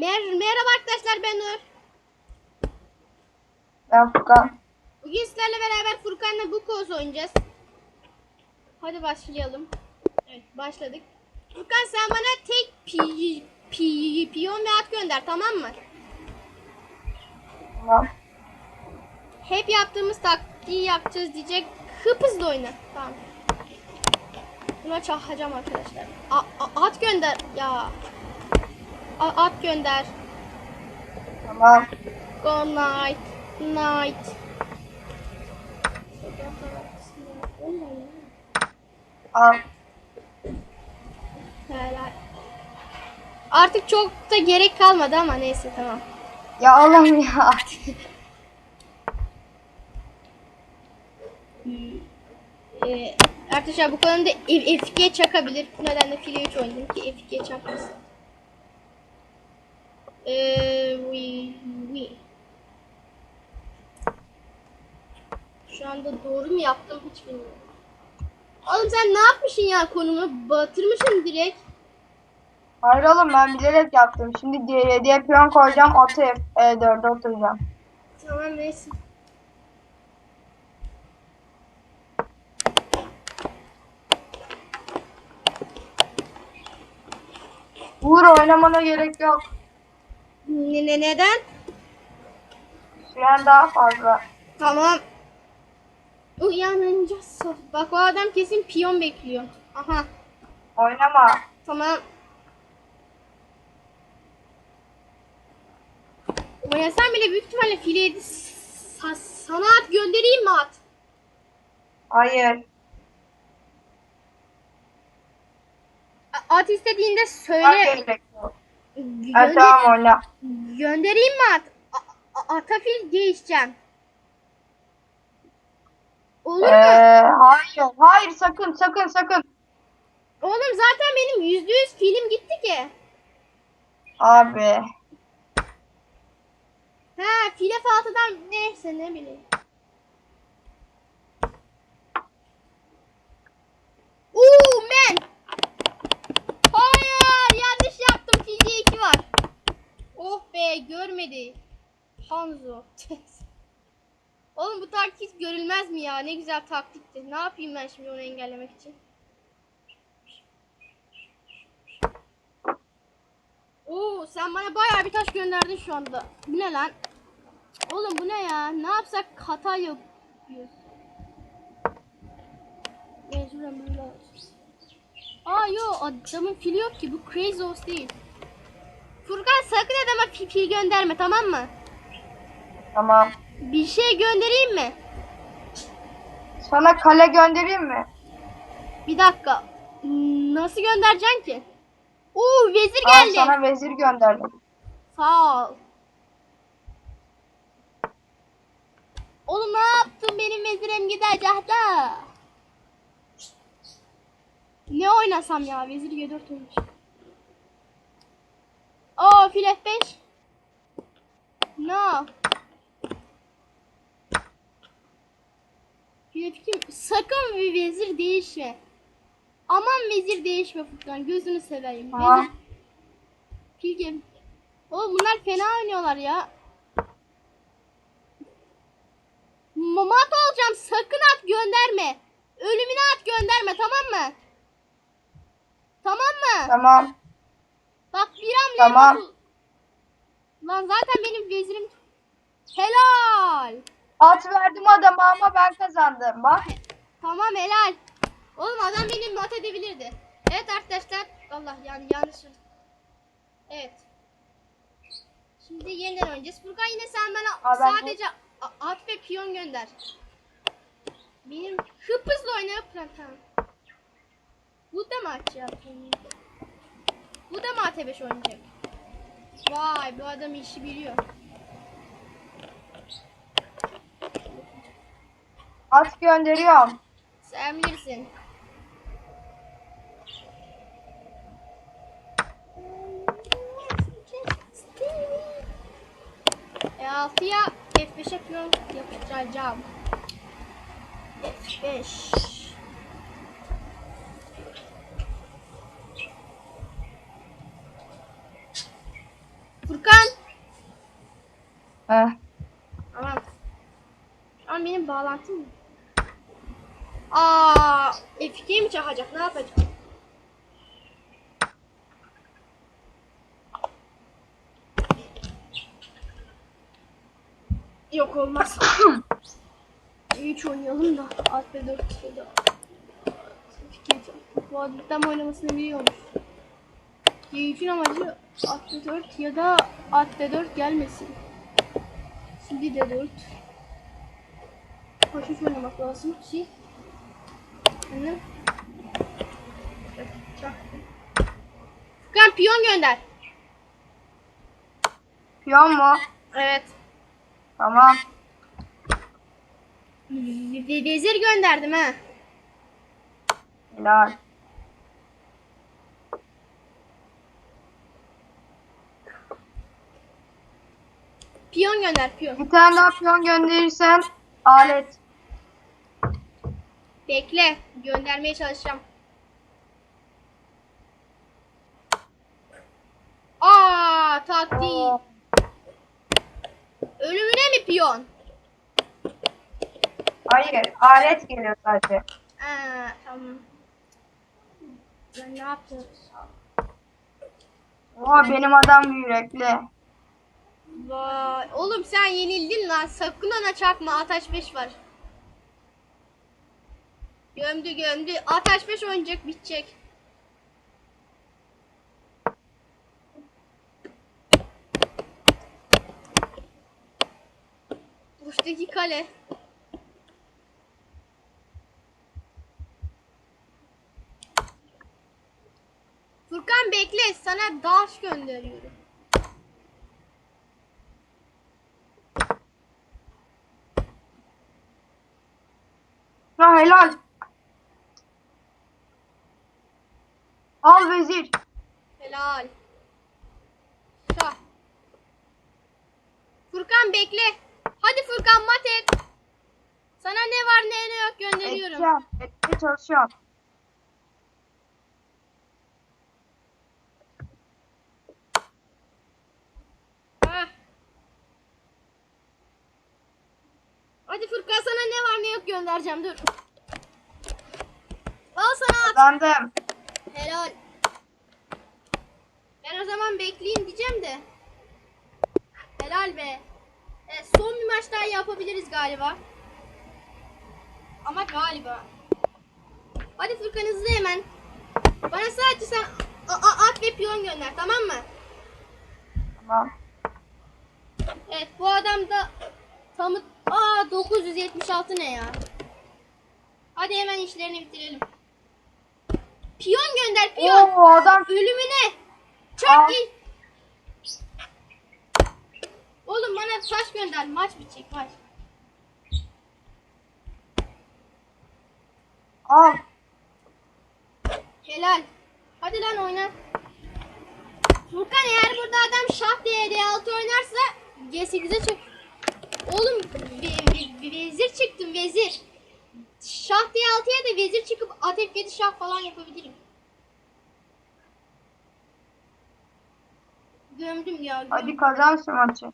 Mer merhaba arkadaşlar ben Nur. Ben Furkan. Bugün sizlerle beraber Furkan'la bu koz oynayacağız. Hadi başlayalım. Evet başladık. Furkan sen bana tek pi, pi, piyon ve at gönder tamam mı? Tamam. Hep yaptığımız taktiği yapacağız diyecek. Hıp hızlı oyna. Tamam. Buna çakacağım arkadaşlar. A- a- at gönder ya. A- at gönder. Tamam. Go night. Night. Al. Helal. Artık çok da gerek kalmadı ama neyse tamam. Ya oğlum ya. Ee, arkadaşlar bu konuda F- F2'ye çakabilir. Bu nedenle file 3 oynadım ki F2'ye çakmasın. Ee, we, we. Şu anda doğru mu yaptım hiç bilmiyorum. Oğlum sen ne yapmışsın ya konumu? Batırmışsın direkt. Hayır oğlum ben bilerek yaptım. Şimdi diye, diye piyon koyacağım. Atı E4'e oturacağım. Tamam neyse. Uğur oynamana gerek yok. Ne, ne neden? Süren daha fazla. Tamam. Uyanınca sof. Bak o adam kesin piyon bekliyor. Aha. Oynama. Tamam. Oynasam bile büyük ihtimalle fileye de sa- sana at göndereyim mi at? Hayır. A- At istediğinde söyle. yok. Ha, tamam oyna. göndereyim mi at? A- a- ata fil değişeceğim. Olur Ee, mu? hayır. Hayır sakın sakın sakın. Oğlum zaten benim yüzde yüz film gitti ki. Abi. Ha file faltıdan neyse ne bileyim. Uuu men. Hayır yanlış yaptım filde 2 var. Oh be görmedi. Hanzo. Oğlum bu taktik görülmez mi ya? Ne güzel taktikti. Ne yapayım ben şimdi onu engellemek için? Oo sen bana bayağı bir taş gönderdin şu anda. Bu ne lan? Oğlum bu ne ya? Ne yapsak hata yapıyoruz. Mecburen böyle. Aa yo adamın fili yok ki. Bu Crazy Horse değil. Furkan sakın adama pi- fil gönderme tamam mı? Tamam. Bir şey göndereyim mi? Sana kale göndereyim mi? Bir dakika. Nasıl göndereceksin ki? Oo vezir Al geldi. sana vezir gönderdim. Sağ ol. Oğlum ne yaptın benim vezirim gidecek de. Ne oynasam ya vezir G4 oymuş. Oo fil F5. No. Fil F2 sakın bir vezir değişme. Aman vezir değişme Furkan gözünü seveyim. Tamam. Vezir Pilgrim. Oğlum bunlar fena oynuyorlar ya. Mamat olacağım sakın at gönderme. Ölümüne at gönderme tamam mı? Tamam mı? Tamam. Bak bir hamle Tamam. yapı- Lan zaten benim vezirim helal. At verdim adama ama ben kazandım. Bak. Tamam helal. Oğlum adam beni mat edebilirdi. Evet arkadaşlar. Allah yani yanlış. Evet. Şimdi yeniden oynayacağız. Furkan yine sen bana Aa, ben bu- sadece a- at ve piyon gönder. Benim hıp hızlı oynayıp tamam. Bu da mı at yapayım? Bu da mı AT5 oynayacak? Vay bu adam işi biliyor. At gönderiyorum. Sen bilirsin. E 6'ya F5'e piyon yapacağım. F5. Furkan. Heh. Tamam. Şu an benim bağlantım mı? Aa, F2'ye mi çakacak? Ne yapacak? Yok olmaz. 3 oynayalım da. Alt ve 4 ya da. Bu adam oynamasını biliyormuş. Y3'ün amacı ve 4 ya da ve 4 gelmesin. Şimdi de 4. Koşuş oynamak lazım ki. Hani. Furkan piyon gönder. Piyon mu? Evet. Tamam. Vezir gönderdim ha. Helal. Piyon gönder piyon. Bir tane daha piyon gönderirsen alet. Bekle. Göndermeye çalışacağım. Aa taktiği. Ölümüne mi piyon? Hayır, alet geliyor sadece. Aa, tamam. Ben ne yapacağız? Oha benim adam yürekli. Vay. Oğlum sen yenildin lan. Sakın ona çarpma. Ataş 5 var. Gömdü gömdü. Ataş 5 oynayacak bitecek. Uçtaki kale. Furkan bekle. Sana daş gönderiyorum. Ha helal. Al vezir. Helal. Şah. Furkan bekle. Hadi Furkan mat et. Sana ne var ne ne yok gönderiyorum. Edeceğim. Etmeye çalışıyorum. Hah. Hadi Furkan sana yok göndereceğim dur. Al sana at. Kazandım. Helal. Ben o zaman bekleyeyim diyeceğim de. Helal be. Evet, son bir maç daha yapabiliriz galiba. Ama galiba. Hadi Furkan hızlı hemen. Bana sadece sen at ve piyon gönder tamam mı? Tamam. Evet bu adam da tamı aa 976 ne ya? Hadi hemen işlerini bitirelim. Piyon gönder piyon. Oo adam Ölümüne. Çok Al. iyi. Oğlum bana taş gönder. Maç bitecek maç. al. Helal. Hadi lan oyna. Furkan eğer burada adam şah diye D6 oynarsa G8'e çık. Oğlum ve- ve- vezir çıktım vezir. Şah D6'ya da vezir çıkıp at F7 şah falan yapabilirim. Gömdüm ya. gömdüm. Hadi kazan şu maçı.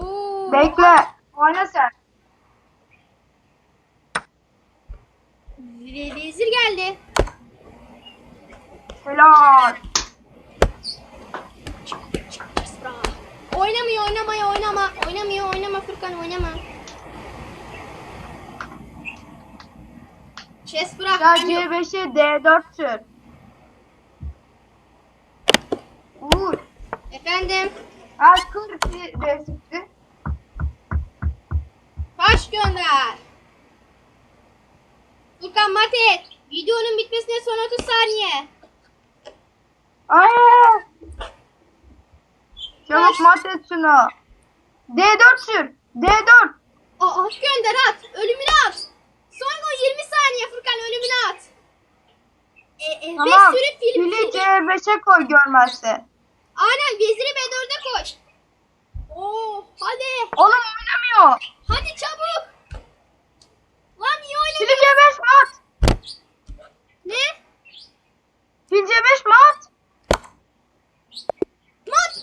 Oo. Bekle. Oyna sen. Ve- vezir geldi. Helal. Oynamıyor, oynamaya, oynama. Oynamıyor, oynama Furkan, oynama. Chess bırak. Ya ben yok. C5'e D4 sür. Uğur. Efendim, Ha kır bir resimdi. taş gönder. Furkan mat et. Videonun bitmesine son 30 saniye. Hayır. Çabuk mat et şunu. D4 sür. D4. Aa, at gönder at. Ölümüne at. Son 20 saniye Furkan ölümüne at. E, e, tamam. sürüp film Fili C5'e koy görmezse. Aynen veziri B4'e koy. Oo, hadi. Oğlum oynamıyor. Hadi çabuk. Lan niye oynamıyor? Fili C5 mat. Ne? Fil C5 mat. Mat